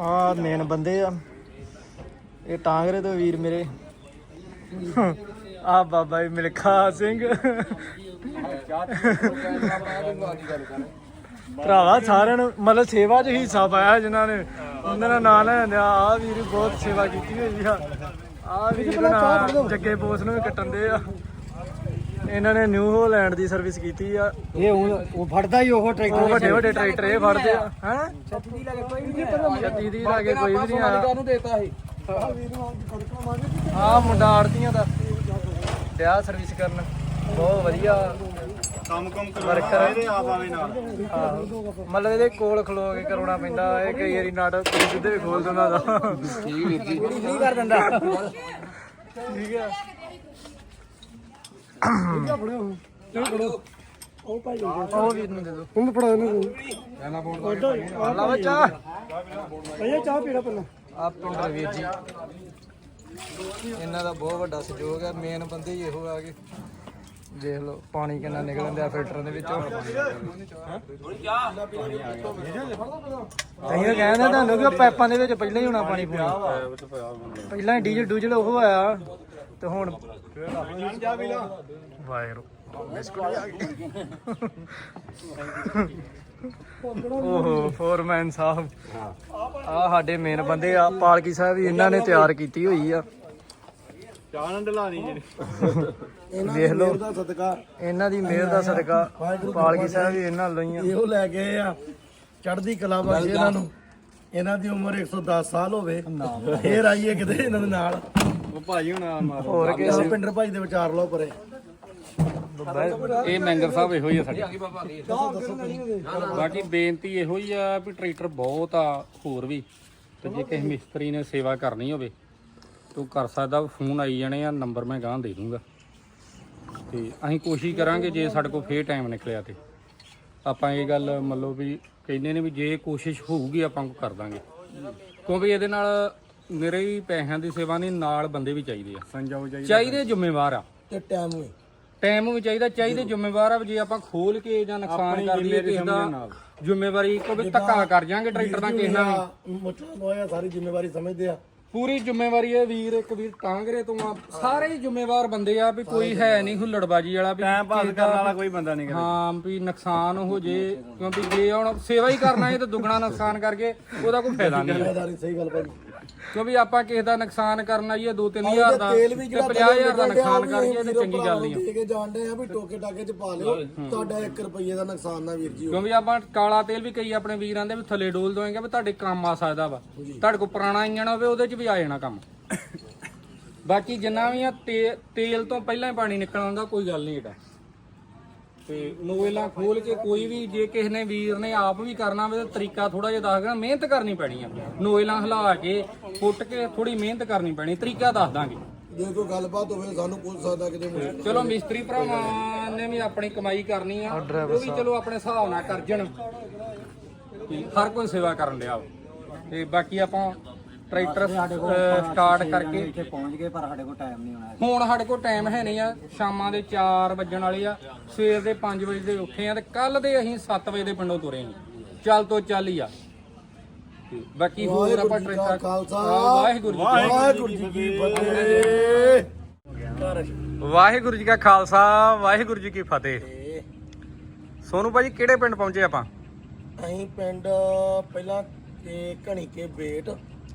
ਆ ਮੇਨ ਬੰਦੇ ਆ। ਇਹ ਟਾਂਗਰੇ ਤੋਂ ਵੀਰ ਮੇਰੇ। ਆ ਬਾਬਾ ਜੀ ਮਿਲਖਾ ਸਿੰਘ। ਭਰਾਵਾ ਸਾਰਿਆਂ ਨੂੰ ਮਤਲਬ ਸੇਵਾ 'ਚ ਹਿੱਸਾ ਪਾਇਆ ਜਿਨ੍ਹਾਂ ਨੇ। ਉਹਨਾਂ ਦਾ ਨਾਂ ਲੈਂਦੇ ਆ ਆ ਵੀਰ ਬਹੁਤ ਸੇਵਾ ਕੀਤੀ ਹੋਈ ਆ। ਆ ਵੀਰ ਨਾ ਜੱਗੇ ਬੋਸ ਨੂੰ ਵੀ ਕੱਟਣ ਦੇ ਆ। ਇਹਨਾਂ ਨੇ ਨਿਊ ਹੋਲੈਂਡ ਦੀ ਸਰਵਿਸ ਕੀਤੀ ਆ। ਇਹ ਹੁਣ ਉਹ ਫੜਦਾ ਹੀ ਉਹ ਟਰੈਕਟਰ ਉਹ ਵੱਡੇ ਵੱਡੇ ਟਰੈਕਟਰ ਇਹ ਫੜਦੇ ਆ। ਹੈ? ਛੱਤੀ ਦੀ ਲੱਗੇ ਕੋਈ ਨਹੀਂ ਛੱਤੀ ਦੀ ਲਾਗੇ ਕੋਈ ਵੀ ਨਹੀਂ ਆਇਆ। ਨੂੰ ਦੇਤਾ ਸੀ ਆ ਮੁੰਡਾ ਆੜਤੀਆਂ ਦਾ। ਵਿਆਹ ਸਰਵਿਸ ਕਰਨ। ਬਹੁਤ ਵਧੀਆ। ਕੰਮ ਕੰਮ ਵਰਕਰ ਕਰਵਾ ਇਹਦੇ ਆਪ ਆਵੇ ਨਾਲ। ਆਹੋ। ਮਤਲਬ ਇਹਦੇ ਕੋਲ ਖਲੋ ਕੇ ਕਰਾਉਣਾ ਪੈਂਦਾ। ਇਹ ਕਈ ਵਾਰੀ ਨਾਟਕ ਸਿੱਧੇ ਵੀ ਖੋਲ ਦਿੰਦਾ ਦਾ ਠੀਕ ਵੀਰ ਜੀ। ਕਰ ਦਿੰਦਾ। ਠੀਕ ਹੈ ਉਹ ਵੀਰ ਨੂੰ ਦੇ ਦੋ ਉਹਨੂੰ ਫੜਾ ਇਹਨੂੰ ਲਾ ਬੱਚਾ ਭਈਆ ਚਾਹ ਪੀੜਾ ਪਹਿਲਾਂ ਆ ਪਿੰਡਰ ਵੀਰ ਜੀ ਇਹਨਾਂ ਦਾ ਬਹੁਤ ਵੱਡਾ ਸਹਿਯੋਗ ਹੈ ਮੇਨ ਬੰਦੇ ਹੀ ਇਹੋ ਆ ਕੇ ਦੇਖ ਲਓ, ਪਾਣੀ ਕਿੰਨਾ ਨਿਕਲਣ ਦਿਆ ਫਿਲਟਰ ਦੇ ਵਿੱਚੋਂ। ਅਸੀਂ ਤਾਂ ਤੁਹਾਨੂੰ ਕਿ ਉਹ ਪਾਈਪਾਂ ਦੇ ਵਿੱਚ ਪਹਿਲਾਂ ਹੀ ਹੋਣਾ ਪਾਣੀ ਪੂਣੀ। ਪਹਿਲਾਂ ਹੀ ਡੀਜ਼ਲ ਡੂਜਲ ਉਹ ਆਇਆ। ਤੇ ਹੁਣ ਓਹੋ ਫੋਰਮੈਨ ਸਾਹਿਬ। ਆ ਸਾਡੇ ਮੇਨ ਬੰਦੇ ਆ ਪਾਲਕੀ ਸਾਹਿਬ ਵੀ ਇਹਨਾਂ ਨੇ ਤਿਆਰ ਕੀਤੀ ਹੋਈ ਆ। ਚਾਹ ਨਾਲ ਢਲਾਣੀ ਜਿਹੜੇ। ਦੇਖ ਲਓ। ਦਾ ਸਦਕਾ। ਇਹਨਾਂ ਦੀ ਮਿਹਰ ਦਾ ਸਦਕਾ। ਪਾਲਕੀ ਸਾਹਿਬ ਵੀ ਇਹਨਾਂ ਲਈਆਂ। ਇਹੋ ਲੈ ਗਏ ਆ। ਚੜ੍ਹਦੀ ਕਲਾ ਬਖਸ਼ੇ ਇਹਨਾਂ ਨੂੰ। ਇਹਨਾਂ ਦੀ ਉਮਰ 110 ਸਾਲ ਹੋਵੇ। ਫੇਰ ਆਈਏ ਕਿਤੇ ਇਹਨਾਂ ਦੇ ਨਾਲ। ਉਹ ਭਾਜੀ ਹੁਣ ਮਾਰ। ਹੋਰ ਕਿਸੇ ਪਿੰਡਰ ਭਾਈ ਦੇ ਵਿਚਾਰ ਲਓ ਪਰੇ। ਇਹ ਮੈਂਗਰ ਸਾਹਿਬ ਇਹੋ ਹੀ ਆ ਸਾਡੇ। ਬਾਕੀ ਬੇਨਤੀ ਇਹੋ ਹੀ ਆ ਵੀ ਟਰੈਕਟਰ ਬਹੁਤ ਆ ਹੋਰ ਵੀ। ਤੇ ਜੇ ਕਿਸੇ ਮਿਸਤਰੀ ਨੇ ਸੇਵਾ ਕਰਨੀ ਹੋਵੇ ਤੂੰ ਕਰ ਸਕਦਾ। ਫੋਨ ਆਈ ਜਾਣੇ ਆ ਨੰਬਰ ਮੈਂ ਗਾਂ ਦੇ ਦੂੰਗਾ। ਤੇ ਅਸੀਂ ਕੋਸ਼ਿਸ਼ ਕਰਾਂਗੇ ਜੇ ਸਾਡੇ ਕੋਲ ਫੇਰ ਟਾਈਮ ਨਿਕਲਿਆ ਤੇ। ਆਪਾਂ ਇਹ ਗੱਲ ਮੰਨ ਲਓ ਵੀ ਕਹਿੰਦੇ ਨੇ ਵੀ ਜੇ ਕੋਸ਼ਿਸ਼ ਹੋਊਗੀ ਆਪਾਂ ਕੋ ਕਰ ਦਾਂਗੇ। ਕਿਉਂਕਿ ਇਹਦੇ ਨਾਲ ਮੇਰੇ ਵੀ ਪੈਸਿਆਂ ਦੀ ਸੇਵਾ ਨਹੀਂ ਨਾਲ ਬੰਦੇ ਵੀ ਚਾਹੀਦੇ ਆ। ਸੰਜਾਓ ਜਾਈ ਚਾਹੀਦੇ ਜ਼ਿੰਮੇਵਾਰ ਆ। ਤੇ ਟਾਈਮ ਹੋਏ ਟਾਈਮ ਵੀ ਚਾਹੀਦਾ ਚਾਹੀਦੇ ਜ਼ਿੰਮੇਵਾਰ ਆ ਵੀ ਜੇ ਆਪਾਂ ਖੋਲ ਕੇ ਜਾਂ ਨੁਕਸਾਨ ਕਰ ਦਈਏ ਕਿਸੇ ਦਾ ਜ਼ਿੰਮੇਵਾਰੀ ਕੋ ਵੀ ਧੱਕਾ ਕਰ ਜਾਾਂਗੇ ਟਰੈਕਟਰ ਦਾ ਕਿਸੇ ਨਾਲ ਲੋਇਆ ਸਾਰੀ ਜ਼ਿੰਮੇਵਾਰੀ ਸਮਝਦੇ ਆ। ਪੂਰੀ ਜ਼ਿੰਮੇਵਾਰੀ ਹੈ ਵੀਰ ਇੱਕ ਵੀਰ ਟਾਂਗਰੇ ਤੋਂ ਆ। ਸਾਰੇ ਹੀ ਜ਼ਿੰਮੇਵਾਰ ਬੰਦੇ ਆ ਵੀ ਕੋਈ ਹੈ ਨਹੀਂ ਹੁੱਲੜਬਾਜੀ ਵਾਲਾ ਵੀ ਟਾਈਮ ਪਾਸ ਕਰਨ ਵਾਲਾ ਕੋਈ ਬੰਦਾ ਨਹੀਂ ਹਾਂ ਵੀ ਨੁਕਸਾਨ ਹੋ ਜੇ ਕਿਉਂਕਿ ਜੇ ਹੁਣ ਸੇਵਾ ਹੀ ਕਰਨਾ ਹੈ ਤਾਂ ਦੁੱਗਣਾ ਨੁਕਸਾਨ ਕਰਕੇ ਉਹਦਾ ਕੋਈ ਫਾਇਦਾ ਨਹੀਂ ਹੈ। ਜ਼ਿੰਮੇਵਾਰੀ ਸਹੀ ਗੱਲ ਭਾਜੀ। ਕਿਉਂਕਿ ਆਪਾਂ ਕਿਸੇ ਦਾ ਨੁਕਸਾਨ ਕਰਨ ਆਈਏ 2-3000 ਦਾ ਤੇਲ ਵੀ ਤੇ ਜਿਹੜਾ 50000 ਦਾ ਨੁਕਸਾਨ ਕਰਕੇ ਤੇ ਚੰਗੀ ਗੱਲ ਨਹੀਂ ਆ। ਦੇ ਕੇ ਜਾਣਦੇ ਆ ਵੀ ਟੋਕੇ ਟਾਕੇ ਚ ਪਾ ਲਿਓ ਤੁਹਾਡਾ 1 ਰੁਪਏ ਦਾ ਨੁਕਸਾਨ ਨਾ ਵੀਰ ਜੀ ਕਿਉਂਕਿ ਆਪਾਂ ਕਾਲਾ ਤੇਲ ਵੀ ਕਈ ਆਪਣੇ ਵੀਰਾਂ ਦੇ ਵੀ ਥੱਲੇ ਡੋਲ ਦੋਏਗੇ ਵੀ ਤੁਹਾਡੇ ਕੰਮ ਆ ਸਕਦਾ ਵਾ। ਤੁਹਾਡੇ ਕੋਲ ਪੁਰਾਣਾ ਇੰਜਣ ਹੋਵੇ ਉਹਦੇ 'ਚ ਵੀ ਆ ਜਾਣਾ ਕੰਮ। ਬਾਕੀ ਜਿੰਨਾ ਵੀ ਆ ਤੇ- ਤੇਲ ਤੋਂ ਪਹਿਲਾਂ ਹੀ ਪਾਣੀ ਨਿਕਲ ਆਉਂਦਾ ਕੋਈ ਗੱਲ ਨਹੀਂ ਇਹਦਾ ਤੇ ਨੋਇਲਾਂ ਖੋਲ ਕੇ ਕੋਈ ਵੀ ਜੇ ਕਿਸੇ ਨੇ ਵੀਰ ਨੇ ਆਪ ਵੀ ਕਰਨਾ ਹੋਵੇ ਤਾਂ ਤਰੀਕਾ ਥੋੜਾ ਜਿਹਾ ਦੱਸ ਦੇਣਾ ਮਿਹਨਤ ਕਰਨੀ ਪੈਣੀ ਆ। ਨੋਇਲਾਂ ਹਿਲਾ ਕੇ ਫੁੱਟ ਕੇ ਥੋੜੀ ਮਿਹਨਤ ਕਰਨੀ ਪੈਣੀ ਤਰੀਕਾ ਦੱਸ ਦਾਂਗੇ। ਜੇ ਕੋਈ ਗੱਲਬਾਤ ਹੋਵੇ ਸਾਨੂੰ ਪੁੱਛ ਸਕਦਾ ਕਿਤੇ ਮੁਸ਼ਕਿਲ ਚਲੋ ਮਿਸਤਰੀ ਭਰਾਵਾਂ ਨੇ ਵੀ ਆਪਣੀ ਕਮਾਈ ਕਰਨੀ ਆ ਉਹ ਵੀ ਚਲੋ ਆਪਣੇ ਹਿਸਾਬ ਨਾਲ ਕਰ ਜਣ ਹਰ ਕੋਈ ਸੇਵਾ ਕਰਨ ਲਿਆ ਤੇ ਬਾਕੀ ਆਪਾਂ ਟਰੈਕਟਰ ਸਟਾਰਟ ਕਰਕੇ। ਇੱਥੇ ਪਹੁੰਚ ਗਏ ਪਰ ਸਾਡੇ ਕੋਲ ਟਾਈਮ ਨਹੀਂ ਹੋਣਾ ਹੁਣ ਸਾਡੇ ਕੋਲ ਟਾਈਮ ਹੈ ਨਹੀਂ ਆ। ਸ਼ਾਮਾਂ ਦੇ 4 ਵੱਜਣ ਵਾਲੇ ਆ। ਸਵੇਰ ਦੇ 5 ਵਜੇ ਦੇ ਉੱਠੇ ਆ ਤੇ ਕੱਲ ਦੇ ਅਸੀਂ 7 ਵਜੇ ਦੇ ਪਿੰਡੋਂ ਤੁਰੇ ਆ। ਚੱਲ ਤੋਂ ਚੱਲ ਹੀ ਆ। ਬਾਕੀ ਹੋਰ ਆਪਾਂ ਵਾਹਿਗੁਰੂ ਜੀ ਕਾ ਟਰੈਕਟਰ ਖਾਲਸਾ। ਵਾਹਿਗੁਰੂ ਜੀ ਕੀ ਵਾਹਿਗੁਰੂ ਜੀ ਕੀ ਫਤਿਹ। ਵਾਹਿਗੁਰੂ ਜੀ ਕਾ ਖਾਲਸਾ ਵਾਹਿਗੁਰੂ ਜੀ ਕੀ ਫਤਿਹ। ਸੋਨੂ ਭਾਜੀ ਕਿਹੜੇ ਪਿੰਡ ਪਹੁੰਚੇ ਆਪਾਂ? ਅਸੀਂ ਪਿੰਡ ਪਹਿਲਾਂ ਤੇ ਘਣੀਕੇ ਬੇਟ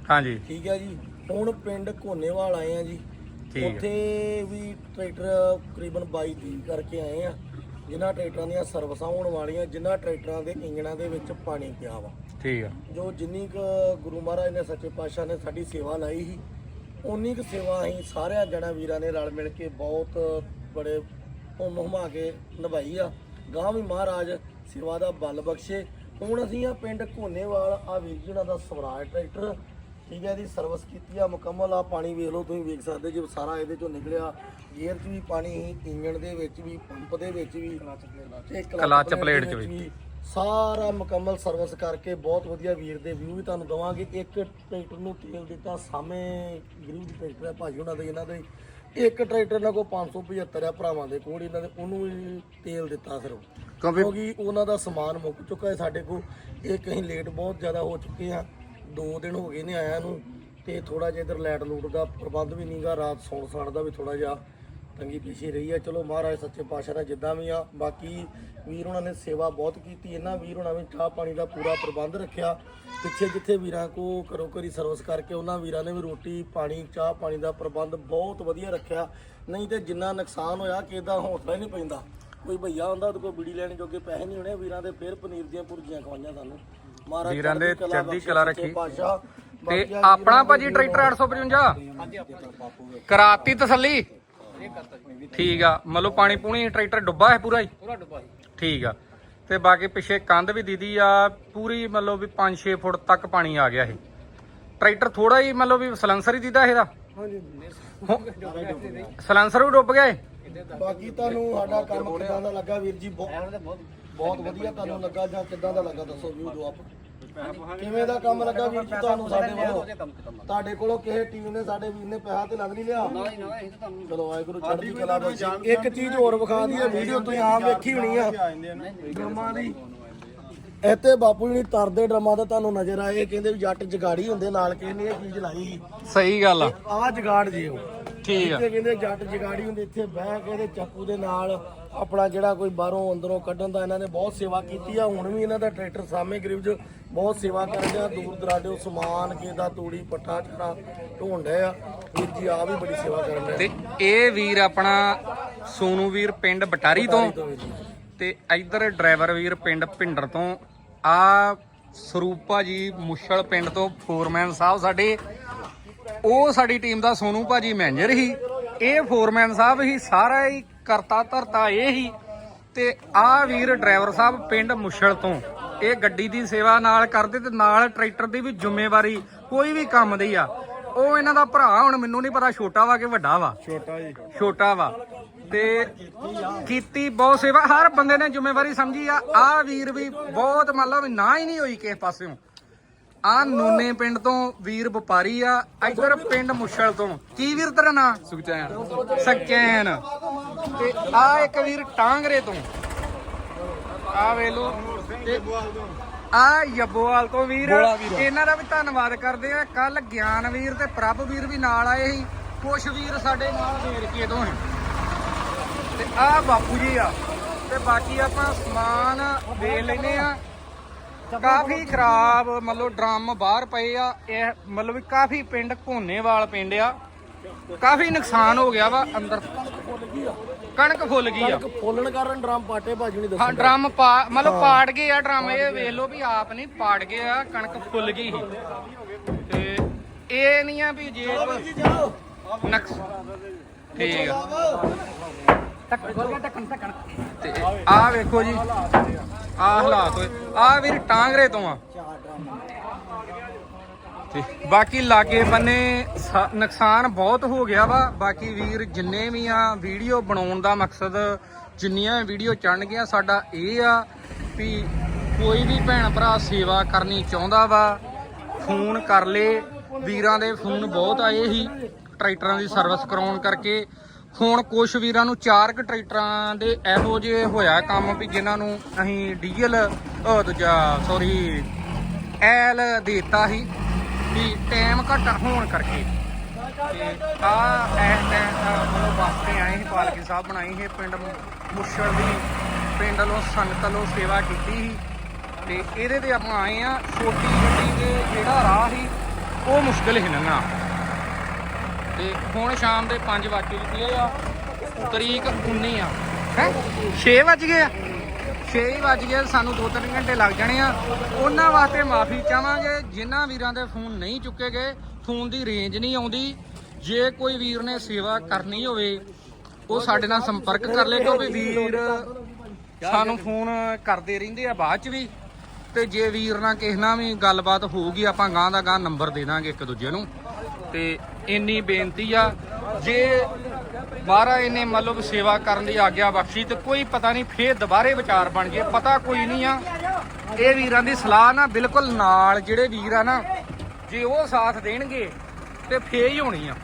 ਹਾਂਜੀ। ਠੀਕ ਹੈ ਜੀ। ਹੁਣ ਪਿੰਡ ਕੋਨੇਵਾਲ ਆਏ ਆ ਜੀ। ਠੀਕ ਹੈ। ਉੱਥੇ ਵੀ ਟਰੈਕਟਰ ਤਕਰੀਬਨ 22 30 ਕਰਕੇ ਆਏ ਆ। ਜਿਨ੍ਹਾਂ ਟਰੈਕਟਰਾਂ ਦੀਆਂ ਸਰਵਿਸਾਂ ਹੋਣ ਵਾਲੀਆਂ ਜਿਨ੍ਹਾਂ ਟਰੈਕਟਰਾਂ ਦੇ ਇੰਜਣਾਂ ਦੇ ਵਿੱਚ ਪਾਣੀ ਪਿਆ ਵਾ। ਠੀਕ ਆ। ਜੋ ਜਿੰਨੀ ਕੁ ਗੁਰੂ ਮਹਾਰਾਜ ਨੇ ਸੱਚੇ ਪਾਤਸ਼ਾਹ ਨੇ ਸਾਡੀ ਸੇਵਾ ਲਾਈ ਸੀ ਉਨੀ ਕੁ ਸੇਵਾ ਅਸੀਂ ਸਾਰਿਆਂ ਜਣਾ ਵੀਰਾਂ ਨੇ ਰਲ ਮਿਲ ਕੇ ਬਹੁਤ ਬੜੇ ਹੁਮ ਹੁਮਾ ਕੇ ਨਿਭਾਈ ਆ। ਗਾਂ ਵੀ ਮਹਾਰਾਜ ਸੇਵਾ ਦਾ ਬਲ ਬਖਸ਼ੇ। ਹੁਣ ਅਸੀਂ ਆ ਪਿੰਡ ਘੋਨੇਵਾਲ ਆ ਵੀਰ ਜੀ ਉਹਨਾਂ ਦਾ ਸਵਰਾਜ ਟਰੈਕਟਰ ਠੀਕ ਹੈ ਇਹਦੀ ਸਰਵਿਸ ਕੀਤੀ ਆ ਮੁਕੰਮਲ ਆ ਪਾਣੀ ਵੇਖ ਲਓ ਤੁਸੀਂ ਵੇਖ ਸਕਦੇ ਜੇ ਸਾਰਾ ਇਹਦੇ ਚੋਂ ਨਿਕਲਿਆ। ਗੇਅਰ 'ਚ ਵੀ ਪਾਣੀ ਇੰਜਣ ਦੇ ਵਿੱਚ ਵੀ ਪੰਪ ਦੇ ਵਿੱਚ ਵੀ ਤੇ ਕਲੱਚ ਪਲੇਟ 'ਚ ਵੀ। ਸਾਰਾ ਮੁਕੰਮਲ ਸਰਵਿਸ ਕਰਕੇ ਬਹੁਤ ਵਧੀਆ ਵੀਰ ਦੇ ਵਿਊ ਵੀ ਤੁਹਾਨੂੰ ਦਵਾਂਗੇ। ਇੱਕ ਟਰੈਕਟਰ ਨੂੰ ਤੇਲ ਦਿੱਤਾ ਸਾਹਮਣੇ ਗਰੀਬ ਦੀ ਟਰੈਕਟਰ ਹੈ ਭਾਜੀ ਉਹਨਾਂ ਦੇ ਇਹਨਾਂ ਦੇ। ਇੱਕ ਟਰੈਕਟਰ ਨਾਲ ਕੋ 575 ਆ ਭਰਾਵਾਂ ਦੇ ਕੋਲ ਇਹਨਾਂ ਦੇ ਉਹਨੂੰ ਵੀ ਤੇਲ ਦਿੱਤਾ ਸਿਰਫ। ਕਿਉਂਕਿ ਕਿਉਂਕਿ ਉਹਨਾਂ ਦਾ ਸਮਾਨ ਮੁੱਕ ਚੁੱਕਾ ਹੈ ਸਾਡੇ ਕੋਲ ਇਹ ਕਹੀਂ ਲੇਟ ਬਹੁਤ ਜ਼ਿਆਦਾ ਹੋ ਚੁੱਕੇ ਆ। 2 ਦਿਨ ਹੋ ਗਏ ਨੇ ਆਇਆ ਨੂੰ ਤੇ ਥੋੜਾ ਜਿਹਾ ਇਧਰ ਲਾਈਟ ਲੂਟ ਦਾ ਪ੍ਰਬੰਧ ਵੀ ਨਹੀਂਗਾ ਰਾਤ ਸੌਣ ਸਾਣ ਦਾ ਵੀ ਥੋੜਾ ਜਿਹਾ ਤੰਗੀ ਪਿੱਛੇ ਰਹੀ ਆ। ਚਲੋ ਮਹਾਰਾਜ ਸੱਚੇ ਪਾਤਸ਼ਾਹ ਦਾ ਜਿੱਦਾਂ ਵੀ ਆ, ਬਾਕੀ ਵੀਰ ਉਹਨਾਂ ਨੇ ਸੇਵਾ ਬਹੁਤ ਕੀਤੀ, ਇਹਨਾਂ ਵੀਰ ਉਹਨਾਂ ਨੇ ਚਾਹ ਪਾਣੀ ਦਾ ਪੂਰਾ ਪ੍ਰਬੰਧ ਰੱਖਿਆ। ਪਿੱਛੇ ਜਿੱਥੇ ਵੀਰਾਂ ਕੋ ਕਰੋ ਕਰੀ ਸਰਵਿਸ ਕਰਕੇ ਉਹਨਾਂ ਵੀਰਾਂ ਨੇ ਵੀ ਰੋਟੀ, ਪਾਣੀ, ਚਾਹ ਪਾਣੀ ਦਾ ਪ੍ਰਬੰਧ ਬਹੁਤ ਵਧੀਆ ਰੱਖਿਆ। ਨਹੀਂ ਤੇ ਜਿੰਨਾ ਨੁਕਸਾਨ ਹੋਇਆ ਕਿਸੇ ਦਾ ਹੌਸਲਾ ਹੀ ਨਹੀਂ ਪੈਂਦਾ। ਕੋਈ ਭਈਆ ਹੁੰਦਾ ਉਹਦੇ ਕੋਲ ਬੀੜੀ ਲੈਣ ਜੋਗੇ ਪੈਸੇ ਨਹੀਂ ਹੋਣੇ, ਵੀਰਾਂ ਦੇ ਫੇਰ ਪਨੀਰ ਦੀਆਂ ਭੁਰਜੀਆਂ ਖਵਾਈਆਂ ਸਾਨੂੰ। ਮਹਾਰਾਜ ਵੀਰਾਂ ਦੇ ਚੜ੍ਹਦੀ ਕਲਾ ਰੱਖੀ। ਤੇ ਆਪਣਾ ਭਾਜੀ ਟਰੈਕਟਰ 855 ਕਰਾਤੀ ਤਸੱਲੀ? ਠੀਕ ਆ। ਮਤਲਬ ਪਾਣੀ ਪੂਣੀ ਟਰੈਕਟਰ ਡੁੱਬਾ ਹੈ ਪੂਰਾ ਹੀ? ਪੂਰਾ ਡੁੱਬਾ ਠੀਕ ਆ। ਤੇ ਬਾਕੀ ਪਿੱਛੇ ਕੰਧ ਵੀ ਦੀਦੀ ਆ ਪੂਰੀ ਮਤਲਬ ਵੀ 5-6 ਫੁੱਟ ਤੱਕ ਪਾਣੀ ਆ ਗਿਆ ਇਹ। ਟਰੈਕਟਰ ਥੋੜਾ ਹੀ ਮਤਲਬ ਵੀ ਸਲੈਂਸਰ ਹੀ ਦੀਦਾ ਇਹਦਾ? ਸਲੈਂਸਰ ਵੀ ਡੁੱਬ ਗਿਆ ਬਾਕੀ ਤੁਹਾਨੂੰ ਸਾਡਾ ਕੰਮ ਕਿਦਾਂ ਦਾ ਲੱਗਾ ਵੀਰ ਜੀ? ਬਹੁਤ ਬਹੁਤ ਵਧੀਆ ਤੁਹਾਨੂੰ ਲੱਗਾ ਜਾਂ ਕਿਦਾਂ ਦਾ ਲੱਗਾ? ਦੱਸੋ ਵੀਰ ਦੋ ਆਪ। ਕਿਵੇਂ ਦਾ ਕੰਮ ਲੱਗਾ ਵੀਰ ਜੀ ਤੁਹਾਨੂੰ ਸਾਡੇ ਵੱਲੋਂ ਤੁਹਾਡੇ ਕੋਲੋਂ ਕਿਸੇ ਟੀਮ ਨੇ ਸਾਡੇ ਵੀਰ ਨੇ ਪੈਸਾ ਤੇ ਲੱਗ ਨਹੀਂ ਲਿਆ? ਚਲੋ ਵਾਹਿਗੁਰੂ ਚੜ੍ਹਦੀ ਕਲਾ ਬਖਸ਼ੇ ਇੱਕ ਚੀਜ਼ ਹੋਰ ਵਿਖਾ ਦਈਏ ਵੀਡੀਓ ਤੁਸੀਂ ਆਮ ਵੇਖੀ ਹੋਣੀ ਆ। ਡਰਮਾਂ ਦੀ ਇੱਥੇ ਬਾਪੂ ਜੀ ਤਰਦੇ ਡਰਮਾਂ ਦਾ ਤੁਹਾਨੂੰ ਨਜ਼ਰ ਆਏ ਕਹਿੰਦੇ ਵੀ ਜੱਟ ਜਗਾੜੀ ਹੁੰਦੇ ਨਾਲ ਕਹਿੰਦੇ ਇਹ ਚੀਜ਼ ਲਾਈ ਸਹੀ ਗੱਲ ਆ। ਆਹ ਜਗਾੜ ਜੀ ਉਹ। ਠੀਕ ਆ। ਇੱਥੇ ਕਹਿੰਦੇ ਜੱਟ ਜਗਾੜੀ ਹੁੰਦੇ ਇੱਥੇ ਬਹਿ ਕੇ ਇਹਦੇ ਚੱਕੂ ਦੇ ਨਾਲ ਆਪਣਾ ਜਿਹੜਾ ਕੋਈ ਬਾਹਰੋਂ ਅੰਦਰੋਂ ਕੱਢਣ ਦਾ ਇਹਨਾਂ ਨੇ ਬਹੁਤ ਸੇਵਾ ਕੀਤੀ ਆ। ਹੁਣ ਵੀ ਇਹਨਾਂ ਦਾ ਟਰੈਕਟਰ ਸਾਹਮਣੇ ਗਰੀਬ ਚ ਬਹੁਤ ਸੇਵਾ ਕਰਦੇ ਆ ਦੂਰ ਦਰਾਡੇ ਸਮਾਨ ਕੇ ਦਾ ਤੂੜੀ ਪੱਠਾ ਚੜਾ ਢੋਂਡੇ ਆ। ਵੀਰ ਜੀ ਆ ਵੀ ਬੜੀ ਸੇਵਾ ਕਰਨ ਦੇ ਤੇ ਇਹ ਵੀਰ ਆਪਣਾ ਸੋਨੂ ਵੀਰ ਪਿੰਡ ਬਟਾਰੀ ਤੋਂ। ਤੇ ਇੱਧਰ ਡਰਾਈਵਰ ਵੀਰ ਪਿੰਡ ਭਿੰਡਰ ਤੋਂ। ਆ ਸਰੂਪਾ ਜੀ ਮੁਸ਼ਲ ਪਿੰਡ ਤੋਂ ਫੋਰਮੈਨ ਸਾਹਿਬ ਸਾਡੇ। ਉਹ ਸਾਡੀ ਟੀਮ ਦਾ ਸੋਨੂ ਭਾਜੀ ਮੈਨੇਜਰ ਹੀ ਇਹ ਫੋਰਮੈਨ ਸਾਹਿਬ ਹੀ ਸਾਰਾ ਹੀ ਕਰਤਾ ਧਰਤਾ ਇਹ ਹੀ ਤੇ ਆ ਵੀਰ ਡਰਾਈਵਰ ਸਾਹਿਬ ਪਿੰਡ ਮੁਸ਼ਲ ਤੋਂ। ਇਹ ਗੱਡੀ ਦੀ ਸੇਵਾ ਨਾਲ ਕਰਦੇ ਤੇ ਨਾਲ ਟਰੈਕਟਰ ਦੀ ਵੀ ਜ਼ਿੰਮੇਵਾਰੀ ਕੋਈ ਵੀ ਕੰਮ ਦੀ ਆ। ਉਹ ਇਹਨਾਂ ਦਾ ਭਰਾ ਹੁਣ ਮੈਨੂੰ ਨਹੀਂ ਪਤਾ ਛੋਟਾ ਵਾ ਕਿ ਵੱਡਾ ਵਾ? ਛੋਟਾ ਜੀ। ਛੋਟਾ ਵਾ। ਤੇ ਕੀਤੀ ਬਹੁਤ ਸੇਵਾ ਹਰ ਬੰਦੇ ਨੇ ਜ਼ਿੰਮੇਵਾਰੀ ਸਮਝੀ ਆ। ਆ ਵੀਰ ਵੀ ਬਹੁਤ ਮਤਲਬ ਨਾ ਹੀ ਨਹੀਂ ਹੋਈ ਕਿਸੇ ਪਾਸਿਓਂ। ਆ ਨੂਨੇ ਪਿੰਡ ਤੋਂ ਵੀਰ ਵਪਾਰੀ ਆ ਇੱਧਰ ਪਿੰਡ ਮੁਸ਼ਲ ਤੋਂ। ਕੀ ਵੀਰ ਤੇਰਾ ਨਾਂ? ਸੁਖਚੈਨ। ਸਕੈਨ ਤੇ ਆ ਇੱਕ ਵੀਰ ਟਾਂਗਰੇ ਤੋਂ। ਆ ਵੇਲੋ ਤੇ ਆ ਯੱਬੋਵਾਲ ਤੋਂ ਵੀਰ। ਇਹਨਾਂ ਦਾ ਵੀ ਧੰਨਵਾਦ ਕਰਦੇ ਆ। ਕੱਲ ਗਿਆਨ ਵੀਰ ਤੇ ਪ੍ਰਭ ਵੀਰ ਵੀ ਨਾਲ ਆਏ ਸੀ। ਕੁਛ ਵੀਰ ਸਾਡੇ ਨਾਲ ਵੇਰਕੇ ਤੋਂ ਤੇ ਆ ਬਾਪੂ ਜੀ ਆ। ਤੇ ਬਾਕੀ ਆਪਾਂ ਸਮਾਨ ਵੇਚ ਲੈਨੇ ਆ। ਕਾਫੀ ਖਰਾਬ ਮਤਲਬ ਡਰਮ ਬਾਹਰ ਪਏ ਆ ਇਹ ਮਤਲਬ ਕਾਫੀ ਪਿੰਡ ਘੋਨੇਵਾਲ ਪਿੰਡ ਆ। ਕਾਫੀ ਨੁਕਸਾਨ ਹੋ ਗਿਆ ਵਾ ਅੰਦਰ। ਕਣਕ ਫੁੱਲ ਗਈ ਆ। ਫੋਲਣ ਕਾਰਨ ਡਰਮ ਪਾਟੇ ਭਾਜੀ ਨਹੀਂ ਹਾਂ ਡਰਮ ਪਾ ਮਤਲਬ ਪਾੜ ਗਏ ਆ ਡਰਮ ਇਹ ਵੇਖ ਲਓ ਵੀ ਆਪ ਨਹੀਂ ਪਾੜ ਗਏ ਆ ਕਣਕ ਫੁੱਲ ਗਈ ਸੀ। ਤੇ ਇਹ ਨਹੀਂ ਆ ਵੀ ਜੇ ਨਕਸ ਠੀਕ ਆ। ਤੇ ਆ ਵੇਖੋ ਜੀ ਆ ਹਾਲਾਤ ਹੋਏ। ਆ ਵੀਰ ਟਾਂਗਰੇ ਤੋਂ ਆ। ਤੇ ਬਾਕੀ ਲਾਗੇ ਬੰਨੇ ਨੁਕਸਾਨ ਬਹੁਤ ਹੋ ਗਿਆ ਵਾ। ਬਾਕੀ ਵੀਰ ਜਿੰਨੇ ਵੀ ਆ, ਵੀਡੀਓ ਬਣਾਉਣ ਦਾ ਮਕਸਦ ਜਿੰਨੀਆਂ ਵੀਡੀਓ ਚੜਨ ਗਿਆ ਸਾਡਾ ਇਹ ਆ ਵੀ ਕੋਈ ਵੀ ਭੈਣ ਭਰਾ ਸੇਵਾ ਕਰਨੀ ਚਾਹੁੰਦਾ ਵਾ, ਫੋਨ ਕਰ ਲੇ। ਵੀਰਾਂ ਦੇ ਫੋਨ ਬਹੁਤ ਆਏ ਸੀ ਟਰੈਕਟਰਾਂ ਦੀ ਸਰਵਿਸ ਕਰਾਉਣ ਕਰਕੇ। ਹੁਣ ਕੁਝ ਵੀਰਾਂ ਨੂੰ ਚਾਰ ਕ ਟਰੈਕਟਰਾਂ ਦੇ ਇਹੋ ਜਿਹੇ ਹੋਇਆ ਕੰਮ ਵੀ ਜਿਨ੍ਹਾਂ ਨੂੰ ਅਸੀਂ ਡੀਜ਼ਲ ਦੂਜਾ ਸੌਰੀ ਐਲ ਦਿੱਤਾ ਸੀ ਵੀ ਟਾਈਮ ਘੱਟ ਹੋਣ ਕਰਕੇ। ਤੇ ਆ ਐਸ ਟਾਈਮ ਮਤਲਬ ਵਾਸਤੇ ਆਏ ਸੀ, ਪਾਲਕੀ ਸਾਹਿਬ ਬਣਾਈ ਸੀ, ਪਿੰਡ ਮੁ- ਮੁੱਛੜ ਦੀ, ਪਿੰਡ ਵੱਲੋਂ ਸੰਗਤ ਵੱਲੋਂ ਸੇਵਾ ਕੀਤੀ ਸੀ। ਤੇ ਇਹਦੇ ਤੇ ਆਪਾਂ ਆਏ ਆ ਛੋਟੀ ਗੱਡੀ ਦੇ ਜਿਹੜਾ ਰਾਹ ਸੀ, ਉਹ ਮੁਸ਼ਕਲ ਹੀ ਲੰਘਣਾ ਤੇ ਹੁਣ ਸ਼ਾਮ ਦੇ 5 ਵਜੇ ਨਿਕਲੇ ਆ ਤਰੀਕ 19 ਆ। ਹੈ? 6 ਵਜ ਗਏ ਆ। 6 ਵਜ ਗਏ ਸਾਨੂੰ 2-3 ਘੰਟੇ ਲੱਗ ਜਾਣੇ ਆ। ਉਹਨਾਂ ਵਾਸਤੇ ਮਾਫੀ ਚਾਹਾਂਗੇ। ਜਿਨ੍ਹਾਂ ਵੀਰਾਂ ਦੇ ਫੋਨ ਨਹੀਂ ਚੁੱਕੇ ਗਏ, ਫੋਨ ਦੀ ਰੇਂਜ ਨਹੀਂ ਆਉਂਦੀ। ਜੇ ਕੋਈ ਵੀਰ ਨੇ ਸੇਵਾ ਕਰਨੀ ਹੋਵੇ, ਉਹ ਸਾਡੇ ਨਾਲ ਸੰਪਰਕ ਕਰ ਲੇ ਕਿਉਂਕਿ ਵੀਰ ਸਾਨੂੰ ਫੋਨ ਕਰਦੇ ਰਹਿੰਦੇ ਆ ਬਾਅਦ ਚ ਵੀ। ਤੇ ਜੇ ਵੀਰ ਨਾਲ ਕਿਸੇ ਨਾਲ ਵੀ ਗੱਲਬਾਤ ਹੋਊਗੀ, ਆਪਾਂ ਗਾਂ ਦਾ ਗਾਂ ਨੰਬਰ ਦੇ ਦਾਂਗੇ ਇੱਕ ਦੂਜੇ ਨੂੰ। ਇੰਨੀ ਬੇਨਤੀ ਆ। ਜੇ ਮਹਾਰਾਜ ਨੇ ਮਤਲਬ ਸੇਵਾ ਕਰਨ ਦੀ ਆਗਿਆ ਬਖਸ਼ੀ ਤੇ ਕੋਈ ਪਤਾ ਨਹੀਂ ਫੇਰ ਦੁਬਾਰੇ ਵਿਚਾਰ ਬਣ ਜੇ, ਪਤਾ ਕੋਈ ਨਹੀਂ ਆ। ਇਹ ਵੀਰਾਂ ਦੀ ਸਲਾਹ ਨਾ ਬਿਲਕੁਲ ਨਾਲ ਜਿਹੜੇ ਵੀਰ ਆ ਨਾ, ਜੇ ਉਹ ਸਾਥ ਦੇਣਗੇ ਤੇ ਫੇਰ ਹੀ ਹੋਣੀ ਆ।